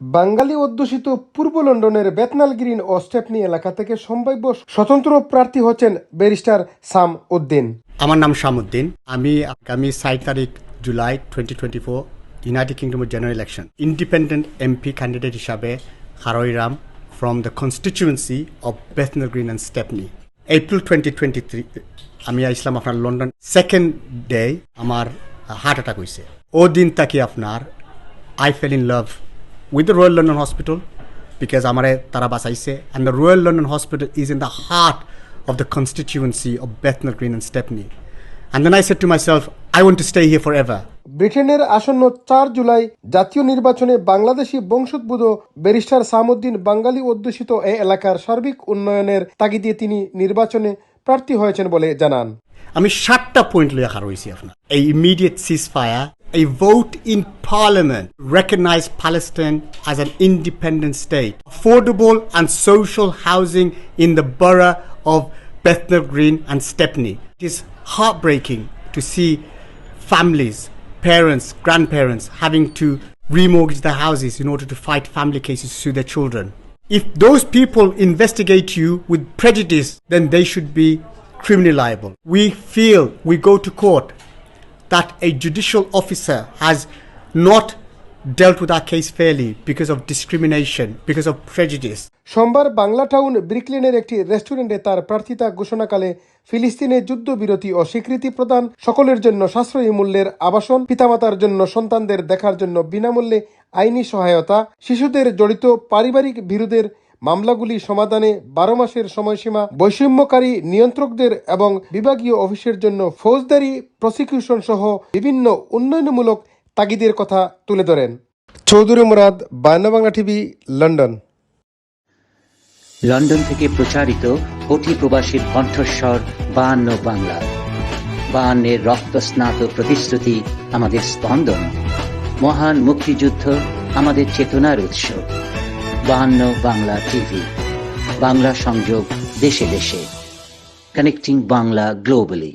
বাঙালি অধ্যুষিত পূর্ব লন্ডনের বেতনাল গ্রিন ও স্টেপনি এলাকা থেকে সম্ভাব্য স্বতন্ত্র প্রার্থী হচ্ছেন ব্যারিস্টার সাম উদ্দিন। আমার নাম শামুদ্দিন আমি আগামী সাত তারিখ July twenty United কিংডমের general election independent MP candidate হিসাবে হারোইরাম from the constituency of Bethnal Green and Stepney April twenty আমি আইসলাম আপনার লন্ডন সেকেন্ড ডে আমার হার্ট অ্যাটাক হয়েছে ও দিন তাকি আপনার I fell in love with the Royal London Hospital because আমারে তারা বাঁচাইছে and the Royal London Hospital is in the heart of the constituency of Bethnal Green and Stepney. And then I said to myself, I want to stay here forever. ব্রিটেনের আসন্ন চার জুলাই জাতীয় নির্বাচনে বাংলাদেশি বংশোদ্ভূত barrister সামুদ্দিন বাঙালি অধ্যুষিত এ এলাকার সার্বিক উন্নয়নের তাগিদে তিনি নির্বাচনে প্রার্থী হয়েছেন বলে জানান আমি সাতটা পয়েন্ট লইয়া খার হয়েছি আপনার এই immediate ceasefire a vote in parliament recognize Palestine as an independent state, affordable and social housing in the borough of Bethnal Green and Stepney. It is heartbreaking to see families, parents, grandparents having to remortgage their houses in order to fight family cases to their children. If those people investigate you with prejudice, then they should be criminally liable. We feel we go to court that a judicial officer has not dealt with our case fairly because of discrimination, because of prejudice. সোমবার Bangla town ব্রিকলেনের একটি রেস্টুরেন্টে তার প্রার্থিতা ঘোষণাকালে ফিলিস্তিনে যুদ্ধবিরতি ও স্বীকৃতি প্রদান সকলের জন্য সাশ্রয়ী মূল্যের আবাসন পিতামাতার জন্য সন্তানদের দেখার জন্য বিনামূল্যে আইনি সহায়তা শিশুদের জড়িত পারিবারিক বিরোধের মামলাগুলি সমাধানে বারো মাসের সময়সীমা, বৈষম্যকারী নিয়ন্ত্রকদের এবং বিভাগীয় অফিসের জন্য ফৌজদারি প্রসিকিউশন সহ বিভিন্ন উন্নয়নমূলক তাগিদের কথা তুলে ধরেন। চৌধুরী মুরাদ, বায়ান্ন বাংলা টিভি, লন্ডন। লন্ডন থেকে প্রচারিত অতি প্রবাসীর কণ্ঠস্বর বায়ান্ন বাংলা। বায়ান্নের রক্তস্নাত প্রতিশ্রুতি আমাদের স্পন্দন। মহান মুক্তিযুদ্ধ আমাদের চেতনার উৎস। বায়ান্ন বাংলা টিভি। বাংলা সংযোগ দেশে দেশে। Connecting Bangla globally